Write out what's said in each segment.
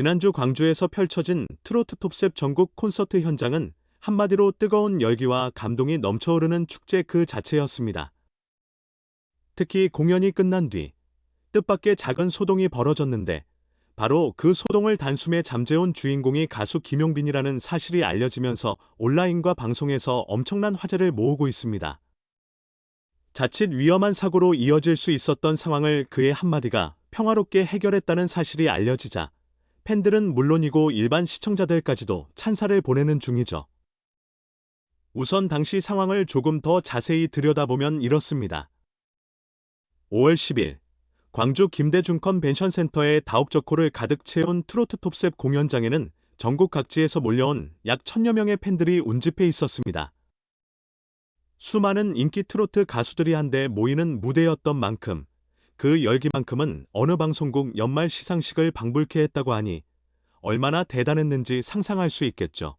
지난주 광주에서 펼쳐진 트로트 톱셉 전국 콘서트 현장은 한마디로 뜨거운 열기와 감동이 넘쳐오르는 축제 그 자체였습니다. 특히 공연이 끝난 뒤 뜻밖의 작은 소동이 벌어졌는데 바로 그 소동을 단숨에 잠재운 주인공이 가수 김용빈이라는 사실이 알려지면서 온라인과 방송에서 엄청난 화제를 모으고 있습니다. 자칫 위험한 사고로 이어질 수 있었던 상황을 그의 한마디가 평화롭게 해결했다는 사실이 알려지자 팬들은 물론이고 일반 시청자들까지도 찬사를 보내는 중이죠. 우선 당시 상황을 조금 더 자세히 들여다보면 이렇습니다. 5월 10일 광주 김대중 컨벤션 센터의 다옥적호를 가득 채운 트로트 톱셉 공연장에는 전국 각지에서 몰려온 약 천여 명의 팬들이 운집해 있었습니다. 수많은 인기 트로트 가수들이 한데 모이는 무대였던 만큼 그 열기만큼은 어느 방송국 연말 시상식을 방불케 했다고 하니 얼마나 대단했는지 상상할 수 있겠죠.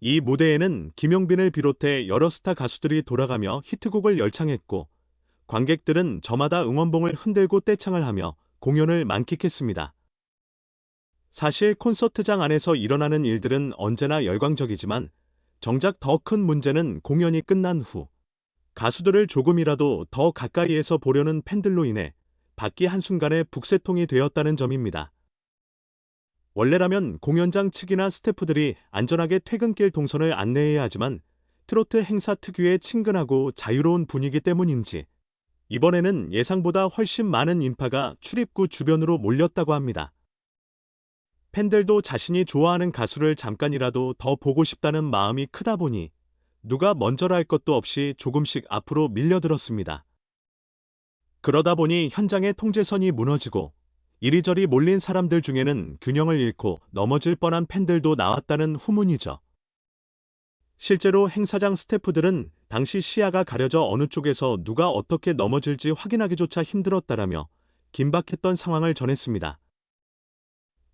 이 무대에는 김용빈을 비롯해 여러 스타 가수들이 돌아가며 히트곡을 열창했고 관객들은 저마다 응원봉을 흔들고 떼창을 하며 공연을 만끽했습니다. 사실 콘서트장 안에서 일어나는 일들은 언제나 열광적이지만 정작 더 큰 문제는 공연이 끝난 후 가수들을 조금이라도 더 가까이에서 보려는 팬들로 인해 밖이 한순간에 북새통이 되었다는 점입니다. 원래라면 공연장 측이나 스태프들이 안전하게 퇴근길 동선을 안내해야 하지만 트로트 행사 특유의 친근하고 자유로운 분위기 때문인지 이번에는 예상보다 훨씬 많은 인파가 출입구 주변으로 몰렸다고 합니다. 팬들도 자신이 좋아하는 가수를 잠깐이라도 더 보고 싶다는 마음이 크다 보니 누가 먼저라 할 것도 없이 조금씩 앞으로 밀려들었습니다. 그러다 보니 현장의 통제선이 무너지고 이리저리 몰린 사람들 중에는 균형을 잃고 넘어질 뻔한 팬들도 나왔다는 후문이죠. 실제로 행사장 스태프들은 당시 시야가 가려져 어느 쪽에서 누가 어떻게 넘어질지 확인하기조차 힘들었다라며 긴박했던 상황을 전했습니다.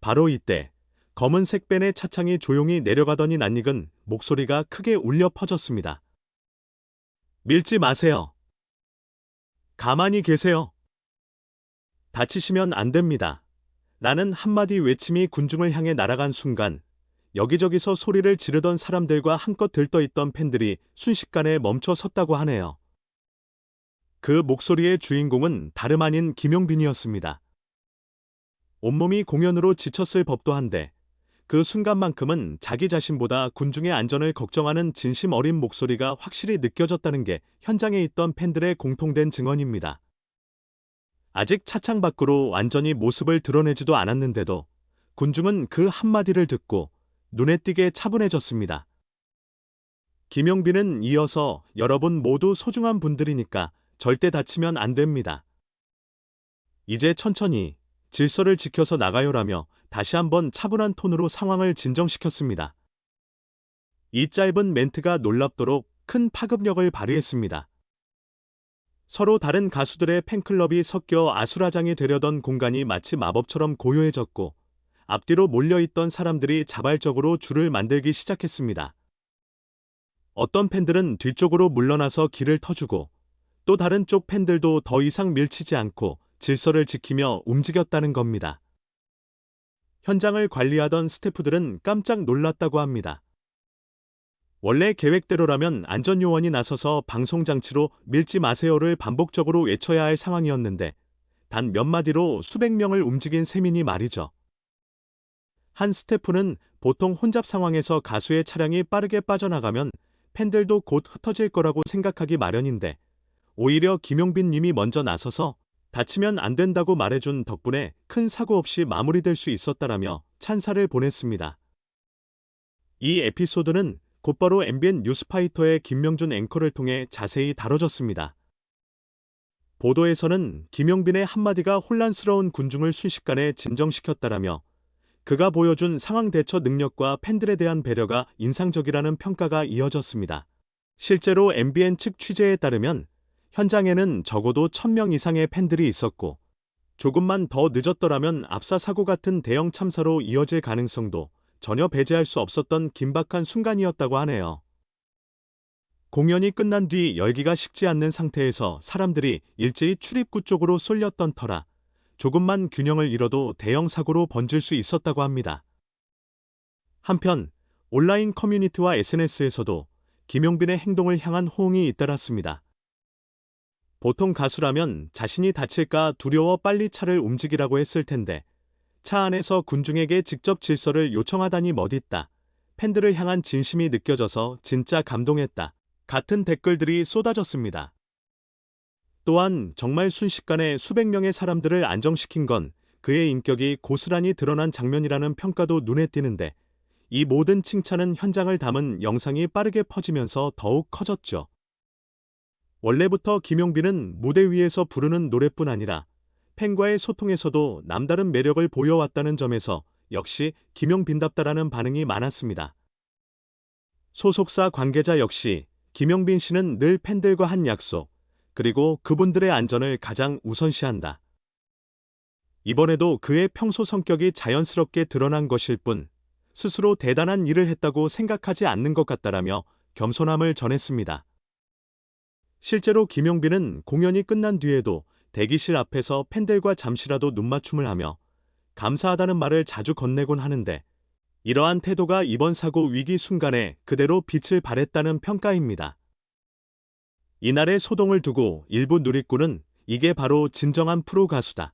바로 이때 검은색 밴의 차창이 조용히 내려가더니 낯익은 목소리가 크게 울려 퍼졌습니다. 밀지 마세요. 가만히 계세요. 다치시면 안 됩니다. 라는 한마디 외침이 군중을 향해 날아간 순간 여기저기서 소리를 지르던 사람들과 한껏 들떠있던 팬들이 순식간에 멈춰 섰다고 하네요. 그 목소리의 주인공은 다름 아닌 김용빈이었습니다. 온몸이 공연으로 지쳤을 법도 한데 그 순간만큼은 자기 자신보다 군중의 안전을 걱정하는 진심 어린 목소리가 확실히 느껴졌다는 게 현장에 있던 팬들의 공통된 증언입니다. 아직 차창 밖으로 완전히 모습을 드러내지도 않았는데도 군중은 그 한마디를 듣고 눈에 띄게 차분해졌습니다. 김용빈은 이어서 여러분 모두 소중한 분들이니까 절대 다치면 안 됩니다. 이제 천천히 질서를 지켜서 나가요라며 다시 한번 차분한 톤으로 상황을 진정시켰습니다. 이 짧은 멘트가 놀랍도록 큰 파급력을 발휘했습니다. 서로 다른 가수들의 팬클럽이 섞여 아수라장이 되려던 공간이 마치 마법처럼 고요해졌고 앞뒤로 몰려있던 사람들이 자발적으로 줄을 만들기 시작했습니다. 어떤 팬들은 뒤쪽으로 물러나서 길을 터주고 또 다른 쪽 팬들도 더 이상 밀치지 않고 질서를 지키며 움직였다는 겁니다. 현장을 관리하던 스태프들은 깜짝 놀랐다고 합니다. 원래 계획대로라면 안전요원이 나서서 방송장치로 밀지 마세요를 반복적으로 외쳐야 할 상황이었는데 단 몇 마디로 수백 명을 움직인 셈이니 말이죠. 한 스태프는 보통 혼잡 상황에서 가수의 차량이 빠르게 빠져나가면 팬들도 곧 흩어질 거라고 생각하기 마련인데 오히려 김용빈 님이 먼저 나서서 다치면 안 된다고 말해준 덕분에 큰 사고 없이 마무리될 수 있었다라며 찬사를 보냈습니다. 이 에피소드는 곧바로 MBN 뉴스파이터의 김명준 앵커를 통해 자세히 다뤄졌습니다. 보도에서는 김용빈의 한마디가 혼란스러운 군중을 순식간에 진정시켰다라며 그가 보여준 상황 대처 능력과 팬들에 대한 배려가 인상적이라는 평가가 이어졌습니다. 실제로 MBN 측 취재에 따르면 현장에는 적어도 1000명 이상의 팬들이 있었고 조금만 더 늦었더라면 압사 사고 같은 대형 참사로 이어질 가능성도 전혀 배제할 수 없었던 긴박한 순간이었다고 하네요. 공연이 끝난 뒤 열기가 식지 않는 상태에서 사람들이 일제히 출입구 쪽으로 쏠렸던 터라 조금만 균형을 잃어도 대형 사고로 번질 수 있었다고 합니다. 한편 온라인 커뮤니티와 SNS에서도 김용빈의 행동을 향한 호응이 잇따랐습니다. 보통 가수라면 자신이 다칠까 두려워 빨리 차를 움직이라고 했을 텐데 차 안에서 군중에게 직접 질서를 요청하다니 멋있다. 팬들을 향한 진심이 느껴져서 진짜 감동했다. 같은 댓글들이 쏟아졌습니다. 또한 정말 순식간에 수백 명의 사람들을 안정시킨 건 그의 인격이 고스란히 드러난 장면이라는 평가도 눈에 띄는데 이 모든 칭찬은 현장을 담은 영상이 빠르게 퍼지면서 더욱 커졌죠. 원래부터 김용빈은 무대 위에서 부르는 노래뿐 아니라 팬과의 소통에서도 남다른 매력을 보여왔다는 점에서 역시 김용빈답다라는 반응이 많았습니다. 소속사 관계자 역시 김용빈 씨는 늘 팬들과 한 약속, 그리고 그분들의 안전을 가장 우선시한다. 이번에도 그의 평소 성격이 자연스럽게 드러난 것일 뿐 스스로 대단한 일을 했다고 생각하지 않는 것 같다라며 겸손함을 전했습니다. 실제로 김용빈은 공연이 끝난 뒤에도 대기실 앞에서 팬들과 잠시라도 눈맞춤을 하며 감사하다는 말을 자주 건네곤 하는데 이러한 태도가 이번 사고 위기 순간에 그대로 빛을 발했다는 평가입니다. 이날의 소동을 두고 일부 누리꾼은 이게 바로 진정한 프로 가수다.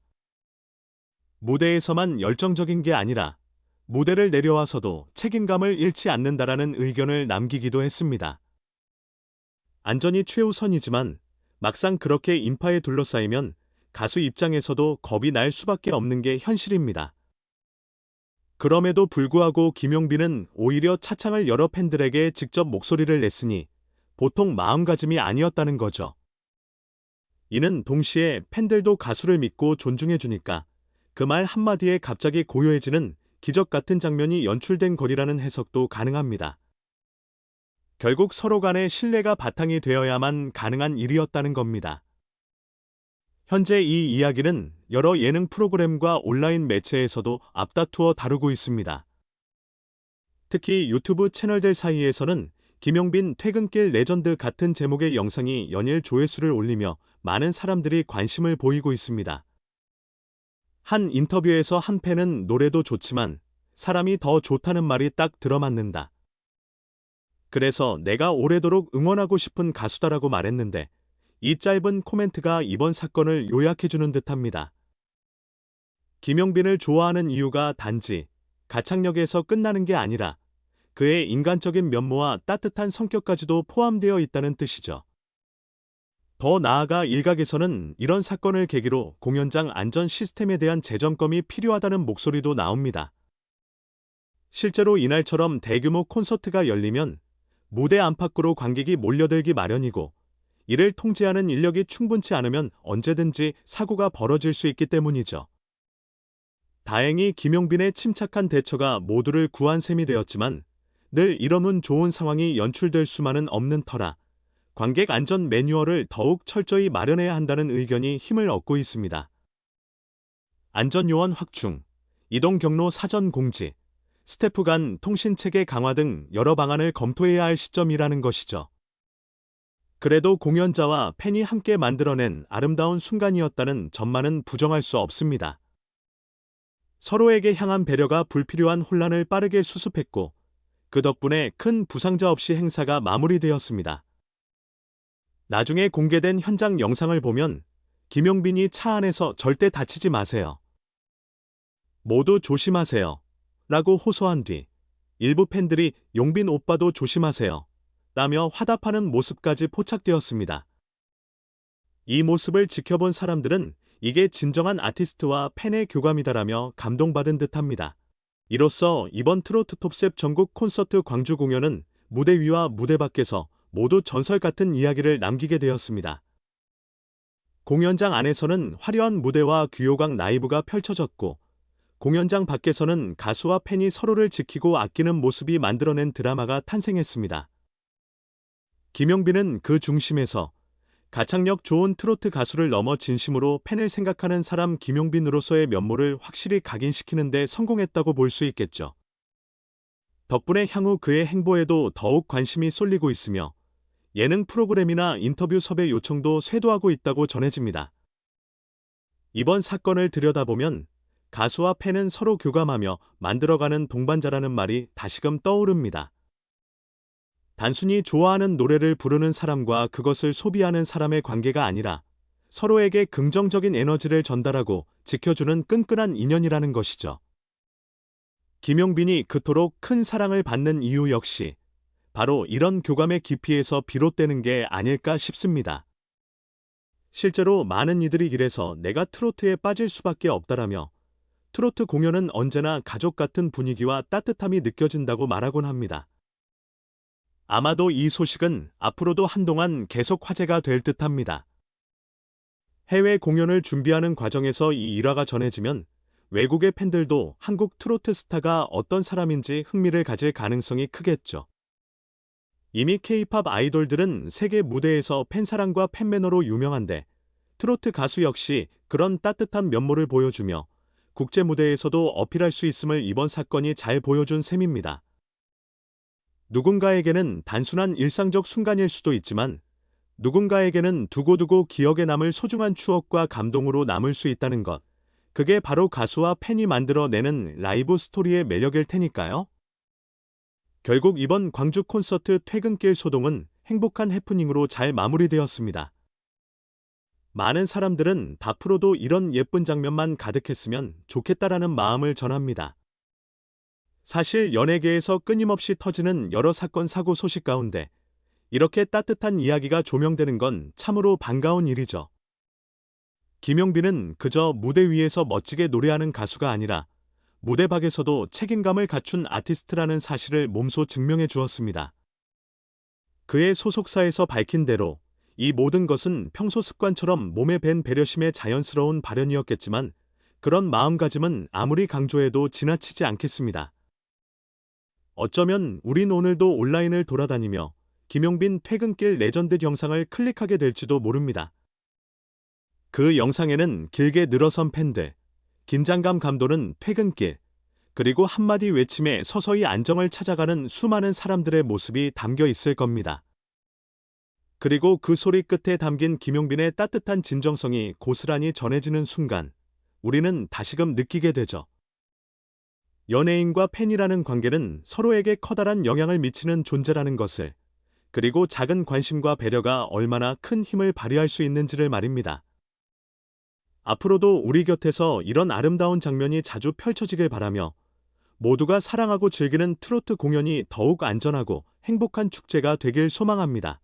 무대에서만 열정적인 게 아니라 무대를 내려와서도 책임감을 잃지 않는다라는 의견을 남기기도 했습니다. 안전이 최우선이지만 막상 그렇게 인파에 둘러싸이면 가수 입장에서도 겁이 날 수밖에 없는 게 현실입니다. 그럼에도 불구하고 김용빈은 오히려 차창을 열어 팬들에게 직접 목소리를 냈으니 보통 마음가짐이 아니었다는 거죠. 이는 동시에 팬들도 가수를 믿고 존중해주니까 그 말 한마디에 갑자기 고요해지는 기적 같은 장면이 연출된 거리라는 해석도 가능합니다. 결국 서로 간의 신뢰가 바탕이 되어야만 가능한 일이었다는 겁니다. 현재 이 이야기는 여러 예능 프로그램과 온라인 매체에서도 앞다투어 다루고 있습니다. 특히 유튜브 채널들 사이에서는 김용빈 퇴근길 레전드 같은 제목의 영상이 연일 조회수를 올리며 많은 사람들이 관심을 보이고 있습니다. 한 인터뷰에서 한 팬은 노래도 좋지만 사람이 더 좋다는 말이 딱 들어맞는다. 그래서 내가 오래도록 응원하고 싶은 가수다라고 말했는데 이 짧은 코멘트가 이번 사건을 요약해주는 듯합니다. 김용빈을 좋아하는 이유가 단지 가창력에서 끝나는 게 아니라 그의 인간적인 면모와 따뜻한 성격까지도 포함되어 있다는 뜻이죠. 더 나아가 일각에서는 이런 사건을 계기로 공연장 안전 시스템에 대한 재점검이 필요하다는 목소리도 나옵니다. 실제로 이날처럼 대규모 콘서트가 열리면 무대 안팎으로 관객이 몰려들기 마련이고 이를 통제하는 인력이 충분치 않으면 언제든지 사고가 벌어질 수 있기 때문이죠. 다행히 김용빈의 침착한 대처가 모두를 구한 셈이 되었지만 늘 이러면 좋은 상황이 연출될 수만은 없는 터라 관객 안전 매뉴얼을 더욱 철저히 마련해야 한다는 의견이 힘을 얻고 있습니다. 안전요원 확충, 이동 경로 사전 공지, 스태프 간 통신 체계 강화 등 여러 방안을 검토해야 할 시점이라는 것이죠. 그래도 공연자와 팬이 함께 만들어낸 아름다운 순간이었다는 점만은 부정할 수 없습니다. 서로에게 향한 배려가 불필요한 혼란을 빠르게 수습했고 그 덕분에 큰 부상자 없이 행사가 마무리되었습니다. 나중에 공개된 현장 영상을 보면 김용빈이 차 안에서 절대 다치지 마세요. 모두 조심하세요. 라고 호소한 뒤 일부 팬들이 용빈 오빠도 조심하세요. 라며 화답하는 모습까지 포착되었습니다. 이 모습을 지켜본 사람들은 이게 진정한 아티스트와 팬의 교감이다라며 감동받은 듯합니다. 이로써 이번 트로트 톱셉 전국 콘서트 광주 공연은 무대 위와 무대 밖에서 모두 전설 같은 이야기를 남기게 되었습니다. 공연장 안에서는 화려한 무대와 귀요강 라이브가 펼쳐졌고 공연장 밖에서는 가수와 팬이 서로를 지키고 아끼는 모습이 만들어낸 드라마가 탄생했습니다. 김용빈은 그 중심에서 가창력 좋은 트로트 가수를 넘어 진심으로 팬을 생각하는 사람 김용빈으로서의 면모를 확실히 각인시키는 데 성공했다고 볼 수 있겠죠. 덕분에 향후 그의 행보에도 더욱 관심이 쏠리고 있으며 예능 프로그램이나 인터뷰 섭외 요청도 쇄도하고 있다고 전해집니다. 이번 사건을 들여다보면 가수와 팬은 서로 교감하며 만들어가는 동반자라는 말이 다시금 떠오릅니다. 단순히 좋아하는 노래를 부르는 사람과 그것을 소비하는 사람의 관계가 아니라 서로에게 긍정적인 에너지를 전달하고 지켜주는 끈끈한 인연이라는 것이죠. 김용빈이 그토록 큰 사랑을 받는 이유 역시 바로 이런 교감의 깊이에서 비롯되는 게 아닐까 싶습니다. 실제로 많은 이들이 이래서 내가 트로트에 빠질 수밖에 없다라며 트로트 공연은 언제나 가족 같은 분위기와 따뜻함이 느껴진다고 말하곤 합니다. 아마도 이 소식은 앞으로도 한동안 계속 화제가 될 듯합니다. 해외 공연을 준비하는 과정에서 이 일화가 전해지면 외국의 팬들도 한국 트로트 스타가 어떤 사람인지 흥미를 가질 가능성이 크겠죠. 이미 K-팝 아이돌들은 세계 무대에서 팬사랑과 팬매너로 유명한데 트로트 가수 역시 그런 따뜻한 면모를 보여주며 국제 무대에서도 어필할 수 있음을 이번 사건이 잘 보여준 셈입니다. 누군가에게는 단순한 일상적 순간일 수도 있지만 누군가에게는 두고두고 기억에 남을 소중한 추억과 감동으로 남을 수 있다는 것. 그게 바로 가수와 팬이 만들어내는 라이브 스토리의 매력일 테니까요. 결국 이번 광주 콘서트 퇴근길 소동은 행복한 해프닝으로 잘 마무리되었습니다. 많은 사람들은 앞으로도 이런 예쁜 장면만 가득했으면 좋겠다라는 마음을 전합니다. 사실 연예계에서 끊임없이 터지는 여러 사건 사고 소식 가운데 이렇게 따뜻한 이야기가 조명되는 건 참으로 반가운 일이죠. 김용빈은 그저 무대 위에서 멋지게 노래하는 가수가 아니라 무대 밖에서도 책임감을 갖춘 아티스트라는 사실을 몸소 증명해 주었습니다. 그의 소속사에서 밝힌 대로 이 모든 것은 평소 습관처럼 몸에 밴 배려심의 자연스러운 발현이었겠지만 그런 마음가짐은 아무리 강조해도 지나치지 않겠습니다. 어쩌면 우린 오늘도 온라인을 돌아다니며 김용빈 퇴근길 레전드 영상을 클릭하게 될지도 모릅니다. 그 영상에는 길게 늘어선 팬들, 긴장감 감도는 퇴근길, 그리고 한마디 외침에 서서히 안정을 찾아가는 수많은 사람들의 모습이 담겨 있을 겁니다. 그리고 그 소리 끝에 담긴 김용빈의 따뜻한 진정성이 고스란히 전해지는 순간, 우리는 다시금 느끼게 되죠. 연예인과 팬이라는 관계는 서로에게 커다란 영향을 미치는 존재라는 것을, 그리고 작은 관심과 배려가 얼마나 큰 힘을 발휘할 수 있는지를 말입니다. 앞으로도 우리 곁에서 이런 아름다운 장면이 자주 펼쳐지길 바라며 모두가 사랑하고 즐기는 트로트 공연이 더욱 안전하고 행복한 축제가 되길 소망합니다.